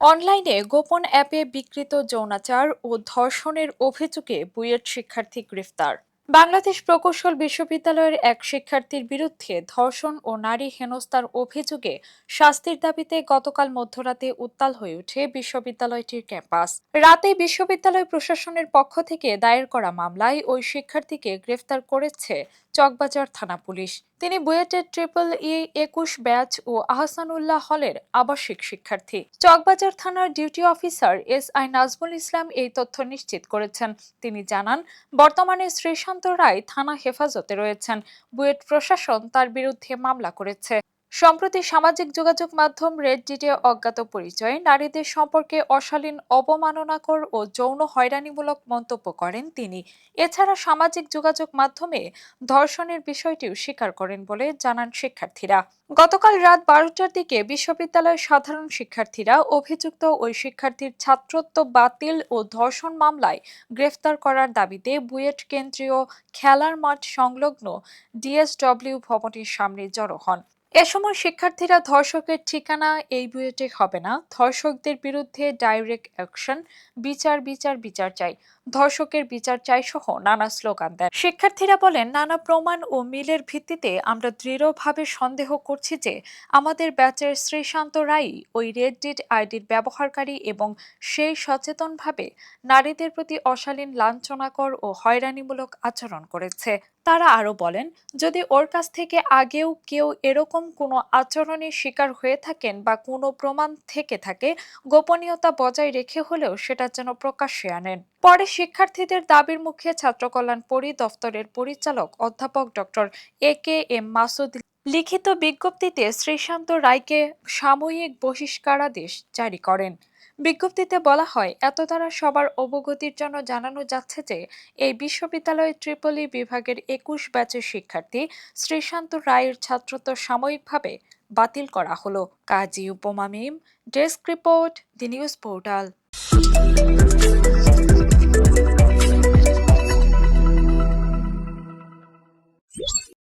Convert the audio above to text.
অনলাইনে গোপন অ্যাপে বিকৃত যৌনাচার ও ধর্ষণের অভিযোগে বুয়েট শিক্ষার্থী গ্রেফতার। বাংলাদেশ প্রকৌশল বিশ্ববিদ্যালয়ের এক শিক্ষার্থীর বিরুদ্ধে ধর্ষণ ও নারী হেনস্থার অভিযোগে শাস্তির দাবিতে গতকাল মধ্যরাতে উত্তাল হয়ে ওঠে বিশ্ববিদ্যালয়টির ক্যাম্পাস। রাতে বিশ্ববিদ্যালয় প্রশাসনের পক্ষ থেকে দায়ের করা মামলায় ওই শিক্ষার্থীকে গ্রেফতার করেছে চকবাজার থানা পুলিশ। তিনি বুয়েটের ট্রিপল ই একুশ ব্যাচ ও আহসানুল্লাহ হলের আবাসিক শিক্ষার্থী। চকবাজার থানার duty officer S I Nazmul Islam এই তথ্য নিশ্চিত করেছেন। তিনি জানান, বর্তমানে শ্রীশান্ত রায় থানা হেফাজতে রয়েছেন। বুয়েট প্রশাসন তার বিরুদ্ধে মামলা করেছে। সম্প্রতি সামাজিক যোগাযোগ মাধ্যম রেডডিটে অজ্ঞাত পরিচয়ে নারীদের সম্পর্কে অশালীন, অবমাননাকর ও যৌন হয়রানিমূলক মন্তব্য করেন তিনি। এছাড়া সামাজিক যোগাযোগ মাধ্যমে ধর্ষণের বিষয়টিও স্বীকার করেন বলে জানান শিক্ষার্থীরা। গতকাল রাত বারোটার দিকে বিশ্ববিদ্যালয়ের সাধারণ শিক্ষার্থীরা অভিযুক্ত ওই শিক্ষার্থীর ছাত্রত্ব বাতিল ও ধর্ষণ মামলায় গ্রেফতার করার দাবিতে বুয়েট কেন্দ্রীয় খেলার মাঠ সংলগ্ন ডিএসডব্লিউ ভবনের সামনে জড়ো হন। এ সময় শিক্ষার্থীরা ধর্ষকের ঠিকানা এই বুয়েটে হবে না। ধর্ষকদের বিরুদ্ধে ডাইরেক্ট অ্যাকশন বিচার বিচার বিচার চাই। ধর্ষকের বিচার চাই সহ নানা স্লোগান দেন। শিক্ষার্থীরা বলেন, নানা প্রমাণ ও মিলের ভিত্তিতে আমরা দৃঢ়ভাবে সন্দেহ করছি যে আমাদের ব্যাচের শ্রীশান্ত রাই ওই রেডডিট আইডির ব্যবহারকারী এবং সেই সচেতনভাবে নারীদের প্রতি অশালীন, লাঞ্ছনাকর ও হয়রানিমূলক আচরণ করেছে। তারা আরও বলেন, যদি ওর কাছ থেকে আগেও কেউ এরকম কোনো আচরণের শিকার হয়ে থাকেন বা কোনো প্রমাণ থেকে থাকে, গোপনীয়তা বজায় রেখে হলেও সেটা যেন প্রকাশ্যে আনেন। পরে শিক্ষার্থীদের দাবির মুখে ছাত্রকল্যাণ পরিদপ্তরের পরিচালক অধ্যাপক doctor A K M Masud লিখিত বিজ্ঞপ্তিতে শ্রীশান্ত রায়কে সাময়িক বহিষ্কারাদেশ জারি করেন। বিজ্ঞপ্তিতে বলা হয়, এত দ্বারা সবার অবগতির জন্য জানানো যাচ্ছে যে, এই বিশ্ববিদ্যালয়ের ত্রিপলি বিভাগের একুশ ব্যাচের শিক্ষার্থী শ্রীশান্ত রায়ের ছাত্রত্ব সাময়িকভাবে বাতিল করা হলো। Kazi উপমামিম desk report, the news portal.